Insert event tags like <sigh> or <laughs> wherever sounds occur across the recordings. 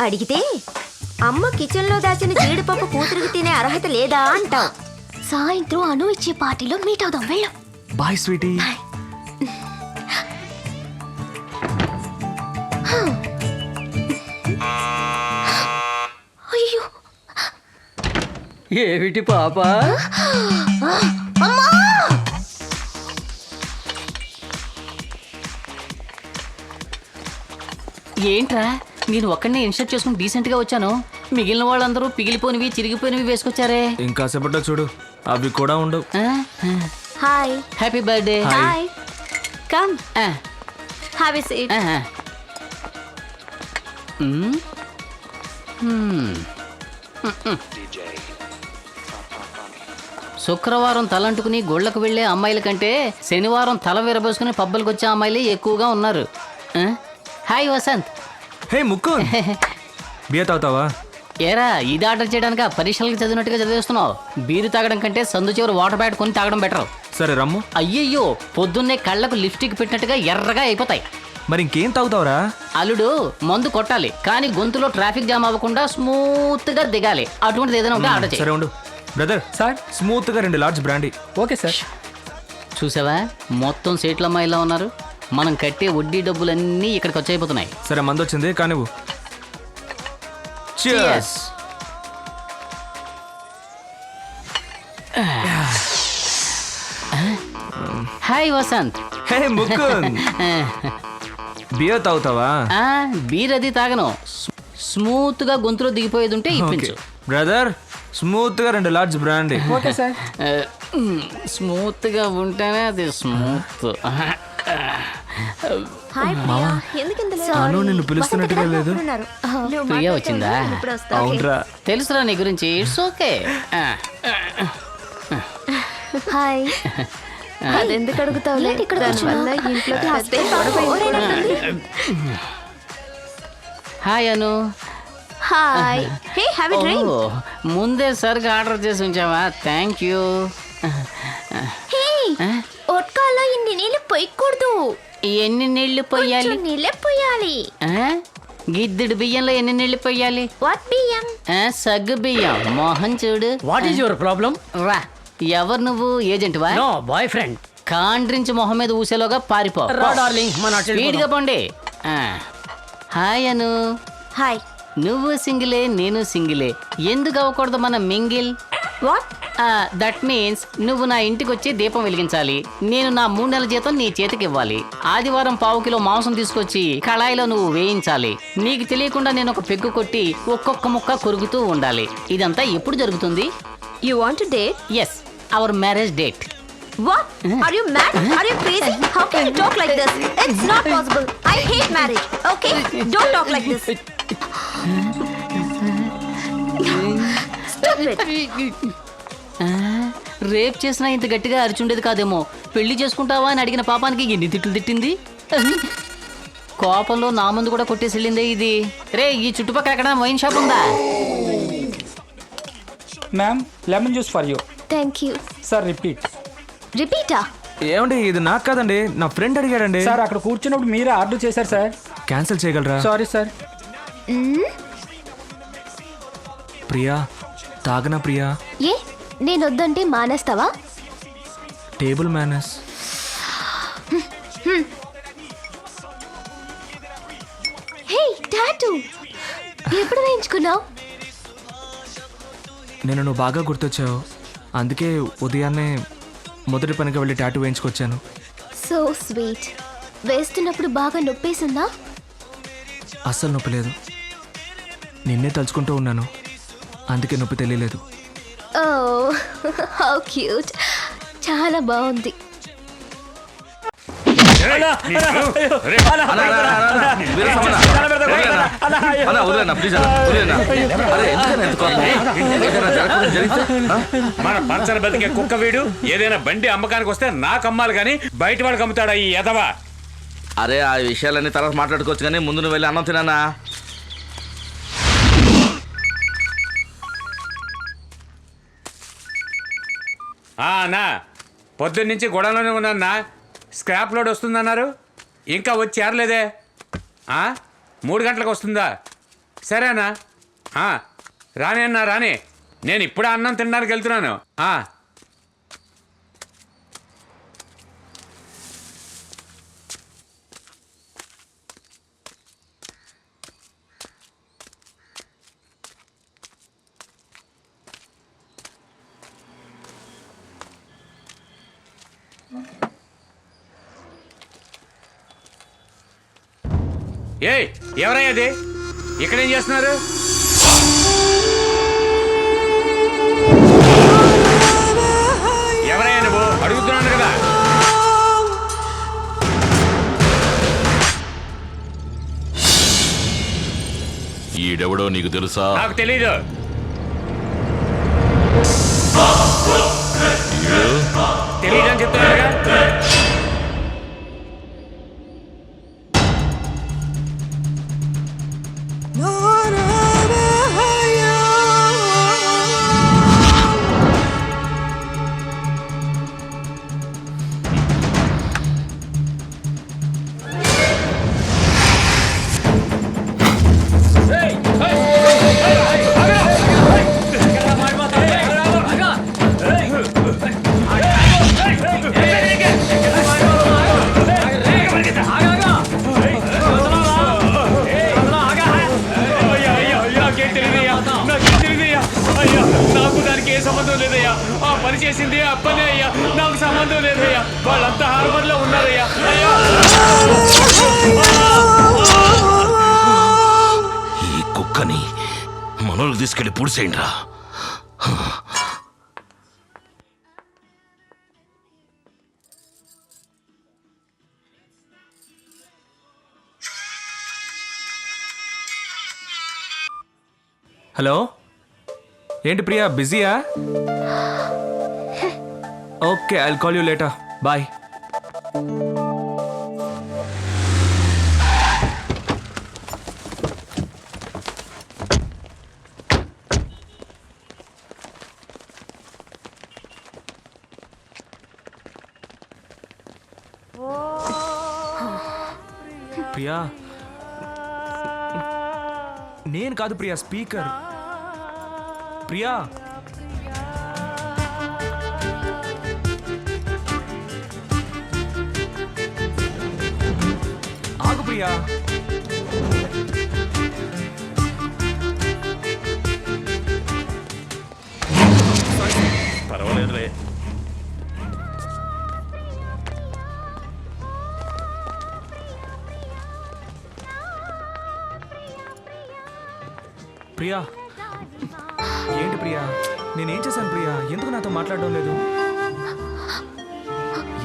అడిగితే అమ్మ కిచెన్లో దాచిన జీడిపప్పు కూతురికి తినే అర్హత లేదా అంటాం సాయంత్రం అను ఇచ్చే పార్టీలో మీట్ అవుదాం వెళ్ళు బాయ్ స్వీటీ అయ్యో ఏమిటి పాప ఏంట్రా? నేను ఒక్కడిని ఇన్స్టర్ట్ చేసుకుని డీసెంట్గా వచ్చాను. మిగిలిన వాళ్ళందరూ పిగిలిపోయినవి చిరిగిపోయినవి వేసుకొచ్చారే. ఇంకా సేపట్లో చూడు అవి కూడా ఉండవు. Hi happy birthday hi come have a seat శుక్రవారం తలంటుకుని గుళ్ళకు వెళ్ళే అమ్మాయిల కంటే శనివారం తల విరబోసుకుని పబ్బలకు వచ్చే అమ్మాయిలే ఎక్కువగా ఉన్నారు? హాయ్ వసంత్. హే ముక్కు <laughs> బియ్య తాగుతావా? ఏరా ఇది ఆర్డర్ చేయడానికి? పరీక్షలకు చదివినట్టుగా చదివేస్తున్నావు. బీరు తాగడం కంటే సందు చివరి వాటర్ బ్యాట్ కొని తాగడం బెటర్. సరే రమ్ము. అయ్యయ్యో పొద్దున్నే కళ్ళకు లిప్స్టిక్ పెట్టినట్టుగా ఎర్రగా అయిపోతాయి. మరి ఇంకేం తాగుతావురా? అల్లుడు మందు కొట్టాలి కానీ గొంతులో ట్రాఫిక్ జామ్ అవ్వకుండా స్మూత్గా దిగాలి. అటువంటిది ఏదైనా ఉంటే ఆర్డర్ సరే చేయి ఉండు. Brother sir? స్మూత్గా రెండు లార్జ్ బ్రాండీ. Okay sir. చూసావా? మొత్తం సీట్ల అమ్మాయిలా ఉన్నారు. మనం కట్టే వడ్డీ డబ్బులన్నీ ఇక్కడికి వచ్చైపోతున్నాయి సరే మందు వచ్చింది కానివ్వు. Cheers. హాయ్ వసంత్ హే ముక్కు బియ్య తాగుతావా? ఆ, బీర్ అది తాగను. స్మూత్గా గొంతులో దిగిపోయేది ఉంటే ఇప్పించు. బ్రదర్ స్మూత్గా రెండు లార్జ్ బ్రాండీ ఓకే సార్ స్మూత్గా ఉంటేనే అది స్మూత్ <laughs> హాయ్ ప్రియా ఎందుకు ఇంత late? తను నిన్ను పిలుస్తున్నట్టుగా లేదు ఉన్నారు. నువ్వు ప్రియా మాట్లాడు, వచ్చిందా? నేను ఇప్పుడు వస్తా. అవునరా. తెలుసురా నీ గురించి. ఇట్స్ ఓకే హాయ్ అదెందుకు అడుగుతావులే ఏంటి ఇక్కడికి దానివల్ల ఇంట్లో పెద్ద గొడవ అయిపోతుంది. Hi Anu hi hey have a drink oh, ముందే సరిగా ఆర్డర్ చేసి ఉంచావా? థ్యాంక్ యూ హే ఇన్ని నీళ్ళు పొయ్యకూడదు. ఎన్ని నీళ్ళు పోయాలి? నీళ్ళే పొయ్యాలి ఆ? గిద్దెడు బియ్యంలో ఎన్ని నీళ్ళు పోయాలి? వాట్ బియ్యం? ఆ, సగ్గు బియ్యం. మోహన్ చూడు. వాట్ ఈస్ యువర్ ప్రాబ్లం రా. ఎవరు నువ్వు? ఏజెంట్ వా? నో బాయ్ ఫ్రెండ్ కాండ్రించి మొహం మీద ఊసేలోగా పారిపో. రా డార్లింగ్ మన స్పీడ్గా పోండి. హాయ్ అను. హాయ్ నువ్వు సింగిలే నేను సింగిలే. ఎందుకు అవ్వకూడదు మన మింగిల్? వాట్ దట్ మీన్స్ నువ్వు నా ఇంటికి వచ్చి దీపం వెలిగించాలి. నేను నా మూడు నెలల జీతం నీ చేతికి ఇవ్వాలి. ఆదివారం పావు కిలో మాంసం తీసుకొచ్చి కళాయిలో నువ్వు వేయించాలి. నీకు తెలియకుండా నేను ఒక పెగ్గు కొట్టి ఒక్కొక్క ముక్క కొరుకుతూ ఉండాలి. ఇదంతా ఎప్పుడు జరుగుతుంది? You want date as our marriage date what are you mad are you crazy how can you talk like this it's not possible I hate marriage okay don't talk like this it rape చేసినా ఇంత గట్టిగా అరిచుండేది కాదేమో. పెళ్ళి చేసుకుంటావా అని అడిగిన పాపానికి ఎన్ని తిట్లు తిట్టింది? కోపంలో నా ముందు కూడా కొట్టేసి వెళ్ళిందే ఇది. రే ఈ చుట్టుపక్కల ఎక్కడ వైన్ షాప్ ఉందా? Ma'am lemon juice for you thank you sir repeat రిపీటా ఏమండి ఇది నాకు కాదండి నా ఫ్రెండ్ అడిగాడండి. సార్ అక్కడ కూర్చున్నప్పుడు మీరే ఆర్డర్ చేశారు సార్ క్యాన్సిల్ చేయగలరా? సారీ సార్ ప్రియా తాగనా ప్రియా? ఏ నేను వద్దంటే మానేస్తావా? టేబుల్ మేనస్ హే టాటూ ఎప్పుడు వేయించుకున్నావు? నేను నువ్వు బాగా గుర్తొచ్చావు. అందుకే ఉదయాన్నే మొదటి పనికి వెళ్ళి టాటూ వేయించుకొచ్చాను. So sweet. వేస్తున్నప్పుడు బాగా నొప్పేసిందా? అస్సలు నొప్పి లేదు నిన్నే తలుచుకుంటూ ఉన్నాను. అందుకే నొప్పి తెలియలేదు. ఓ హౌ క్యూట్ చాలా బాగుంది. మన పంచన బతికే కుక్క వీడు ఏదైనా బండి అమ్మకానికి వస్తే నాకు అమ్మాలి కానీ బయట వాడికి అమ్ముతాడా ఈ ఎదవా అరే ఆ విషయాలన్నీ తర్వాత మాట్లాడుకోవచ్చు కానీ ముందు నువ్వు వెళ్ళి అన్నం తినానా అన్నా పొద్దున్నుంచి గొడవలోనే ఉన్నా స్క్రాప్ లోడ్ వస్తుందన్నారు. ఇంకా వచ్చి చేరలేదే మూడు గంటలకు వస్తుందా? సరేనా? ఆ, రాని అన్నా రాని. నేను ఇప్పుడే అన్నం తినడానికి వెళ్తున్నాను ఆ. ఏయ్ ఎవరయ్యా అది? ఇక్కడేం చేస్తున్నారు? ఎవరయ్యా నువ్వు? అడుగుతున్నాను కదా. ఈడెవడో నీకు తెలుసా? నాకు తెలీదు. తెలీదు అని చెప్తున్నారుగా? చేసింది ఆ పని అయ్యా. నాకు సంబంధం లేదయ్యా. వాళ్ళంతా హార్బర్లో ఉన్నారయ్యా. అయ్యా! ఈ కుక్కని మనోళ్ళకి తీసుకెళ్ళి పూడిసేయండి రా హలో? ఏంటి Priya బిజీయా? Okay I call you later bye Priya నేను కాదు ప్రియా స్పీకర్ ప్రియా 对呀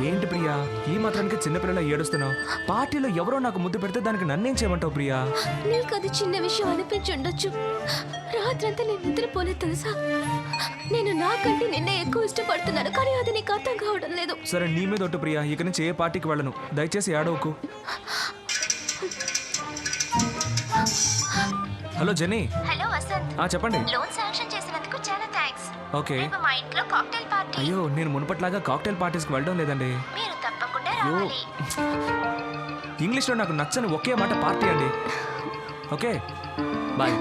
ఏంటి ప్రియా? ఈ మాత్రానికి చిన్నపిల్లల ఏడుస్తున్నావు? పార్టీలో ఎవరో నాకు ముద్దు పెడితే దానికి నన్నేం చేయమంటావు ప్రియా? నీకు అది చిన్న విషయం అనిపించి ఉండొచ్చు. రాత్రంతా నేను నిద్రపోలేదు తెలుసా? నేను నాకంటే నిన్నే ఎక్కువ ఇష్టపడుతున్నాను కానీ అది నీకు అర్థం కావడం లేదు. సరే నీ మీద ఒట్టు ప్రియా. ఇక నుంచి ఏ పార్టీకి వెళ్ళను. దయచేసి ఏడవకు. Hello Jenny. హలో వసంత్. ఆ చెప్పండి. Loan sanction okay. మా ఇంట్లో కాక్టైల్ పార్టీ. అయ్యో నేను మునుపట్లాగా కాక్టైల్ పార్టీస్కి వెళ్ళడం లేదండి. మీరు తప్పకుండా అయ్యో. ఇంగ్లీష్లో నాకు నచ్చని ఒకే మాట పార్టీ అండి. ఓకే. బాయ్.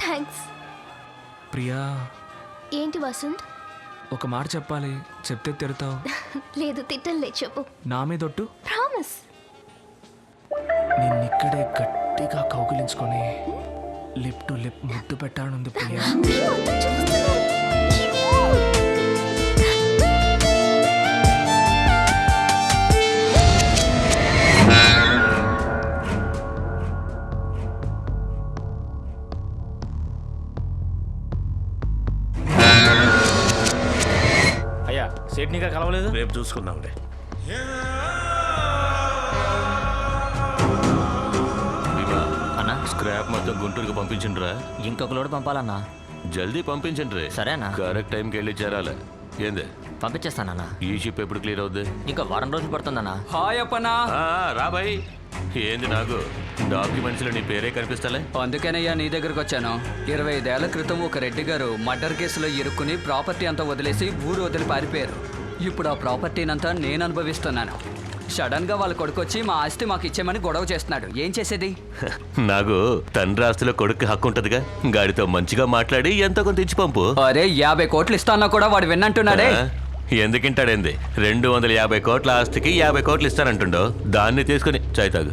థ్యాంక్స్. ప్రియా. ఏంటి వసంత్? ఒక మాట చెప్పాలి. చెప్తే తిడతావు. <laughs> లేదు తిట్టలే చెప్పు. నా మీదొట్టు ప్రామిస్. నిన్నిక్కడే గట్టిగా కౌగిలించుకొని లిప్ టు లిప్ ముద్దు పెట్టానుంది ప్రియా. అయ్యా సేట్నిగా కలవలేదు? రేపు చూసుకుందాంలే. మొత్తం గుంటూరుకి పంపించండిరా. ఇంకొక లోడ్ పంపాలన్నా. జల్దీ పంపించండి సరేనా? కరెక్ట్ టైంకి వెళ్ళి చేరాలి. ఏందే? పంపించేస్తానన్నా. ఈ షిప్ ఎప్పుడు క్లియర్ అవుద్ది? ఇంకా వారం రోజులు పడుతుందన్నా. హాయ్ అప్పనా ఆ, రా బాయ్. ఏంది నాకు డాక్యుమెంట్స్లో నీ పేరే కనిపిస్తలే? అందుకేనయ్యా నీ దగ్గరకు వచ్చాను. ఇరవై ఐదేళ్ళ క్రితం ఒక రెడ్డి గారు మర్డర్ కేసులో ఇరుక్కుని ప్రాపర్టీ అంతా వదిలేసి ఊరు వదిలి పారిపోయారు. ఇప్పుడు ఆ ప్రాపర్టీనంతా నేను అనుభవిస్తున్నాను. సడన్గా వాళ్ళ కొడుకొచ్చి మా ఆస్తి మాకు ఇచ్చేమని గొడవ చేస్తున్నాడు. ఏం చేసేది? <laughs> నాకు తండ్రి ఆస్తిలో కొడుకు హక్కు ఉంటదిగా. గాడితో మంచిగా మాట్లాడి ఎంతో కొంత ఇచ్చి పంపు. అరే యాభై కోట్లు ఇస్తానా కూడా వాడు విన్నంటున్నాడే? ఎందుకింటాడేంది రెండు వందల యాభై కోట్ల ఆస్తికి యాభై కోట్లు ఇస్తానంటుండో. దాన్ని తీసుకుని చాయ్తాగు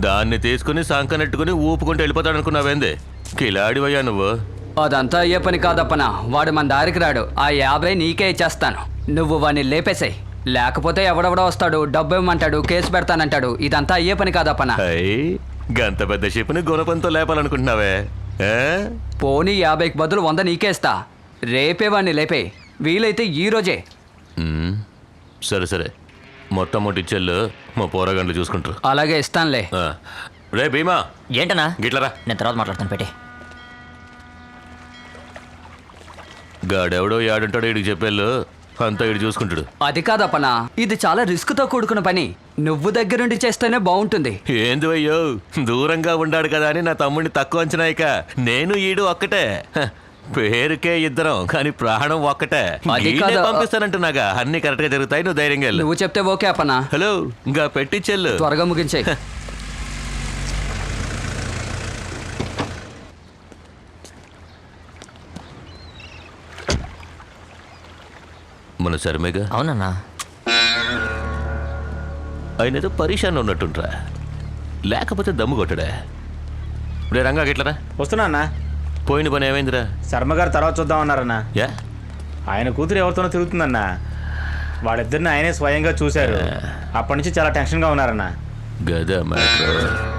దాన్ని తీసుకుని సంకనెట్టుకుని ఊపుకుంటూ వెళ్ళిపోతాడు అనుకున్నావేంది కిలాడివయ్యా నువ్వు. అదంతా అయ్యే పని కాదప్పనా. వాడు మన దారికి రాడు. ఆ యాభై నీకే ఇచ్చేస్తాను. నువ్వు వాడిని లేపేసాయి. లేకపోతే ఎవడెవడో వస్తాడు డబ్బు ఇవ్వమంటాడు కేసు పెడతానంటాడు. ఇదంతా అయ్యే పని కాదప్పనా అయ్యి గంత పెద్ద షిప్ని గుణపంతో లేపాలనుకుంటున్నావే? పోనీ యాభైకి బదులు వంద నీకేస్తా రేపే వాడిని లేపే. వీలైతే ఈ రోజే. సరే సరే. మొత్తం మొట్టి ఇచ్చేళ్ళు మా పోరగాండ్లు చూసుకుంటారు. అలాగే ఇస్తానులే. రే భీమా. ఏంటన్నా? గిట్లరా. నేను తర్వాత మాట్లాడతాను పెట్టి. గాడెవడో యాడుంటాడో ఇడికి చెప్పేళ్ళు. అంతా ఇడు చూసుకుంటాడు. అది కాదప్పనా ఇది చాలా రిస్క్తో కూడుకున్న పని. నువ్వు దగ్గరుండి చేస్తేనే బాగుంటుంది ఏంది అయ్యో దూరంగా ఉండాడు కదా అని నా తమ్ముడిని తక్కువ అంచనాయిక నేను ఈడు ఒక్కటే. పేరుకే ఇద్దరం కానీ ప్రాణం ఒక్కటే. పంపిస్తానంటున్నాగా. అన్ని కరెక్ట్గా జరుగుతాయి నువ్వు ధైర్యంగా నువ్వు చెప్తే ఓకే అప్పనా. హలో ఇంకా పెట్టించెల్లు త్వరగా ముగించే మన శర్మేగా అవునన్నా. ఆయన ఏదో పరీక్షాన్ని ఉన్నట్టుంట్రా లేకపోతే దమ్ము కొట్టడా. రే రంగా గిట్లరా? వస్తున్నా అన్న. పోయిన పని ఏమైందిరా? శర్మ గారు తర్వాత చూద్దామన్నారన్న యా? ఆయన కూతురు ఎవరితోనో తిరుగుతుందన్న. వాళ్ళిద్దరిని ఆయనే స్వయంగా చూశారు. అప్పటి నుంచి చాలా టెన్షన్గా ఉన్నారన్న. గదా మ్యాటర్.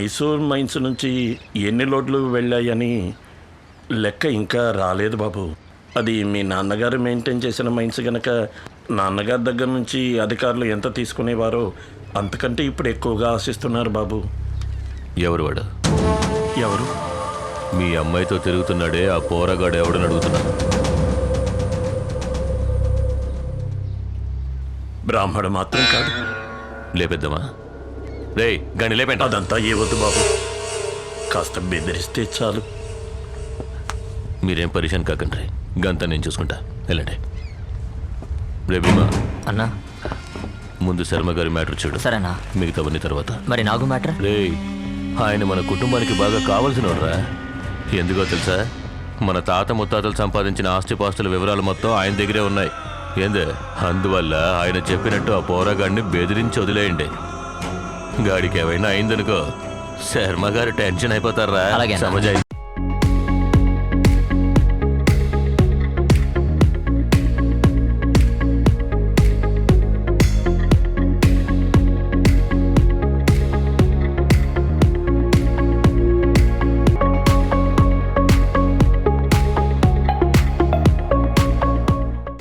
మైసూర్ మైన్స్ నుంచి ఎన్ని లోడ్లు వెళ్ళాయని లెక్క ఇంకా రాలేదు బాబు. అది మీ నాన్నగారు మెయింటైన్ చేసిన మైన్స్ గనక నాన్నగారి దగ్గర నుంచి అధికారులు ఎంత తీసుకునేవారో అంతకంటే ఇప్పుడు ఎక్కువగా ఆశిస్తున్నారు బాబు. ఎవరు వాడు? ఎవరు? మీ అమ్మాయితో తిరుగుతున్నాడే ఆ పోరగాడు ఎవడని అడుగుతున్నా. బ్రాహ్మడు మాత్రం కాదు. లేపేద్దామా? రే గని లేపేంట అదంతా ఏ వద్దు బాబు. కాస్త బెదిరిస్తే చాలు. మీరేం పరిశాన్ కాకండి. గంతా నేను చూసుకుంటా. వెళ్ళండి. రే భీమా. అన్నా. ముందు శర్మ గారి మ్యాటర్ చూడు. సరేనా మిగతావన్నీ తర్వాత. మరి నాగు మ్యాటర్? రే ఆయన మన కుటుంబానికి బాగా కావలసినోడ్రా. ఎందుకో తెలుసా? మన తాత ముత్తాతలు సంపాదించిన ఆస్తిపాస్తుల వివరాలు మొత్తం ఆయన దగ్గరే ఉన్నాయి. ఏందే? అందువల్ల ఆయన చెప్పినట్టు ఆ పోరగాడిని బెదిరించి వదిలేయండి. గాడికి ఏమైనా అయిందనుకో. శర్మ గారు టెన్షన్ అయిపోతారా? అలాగేనా? సమజ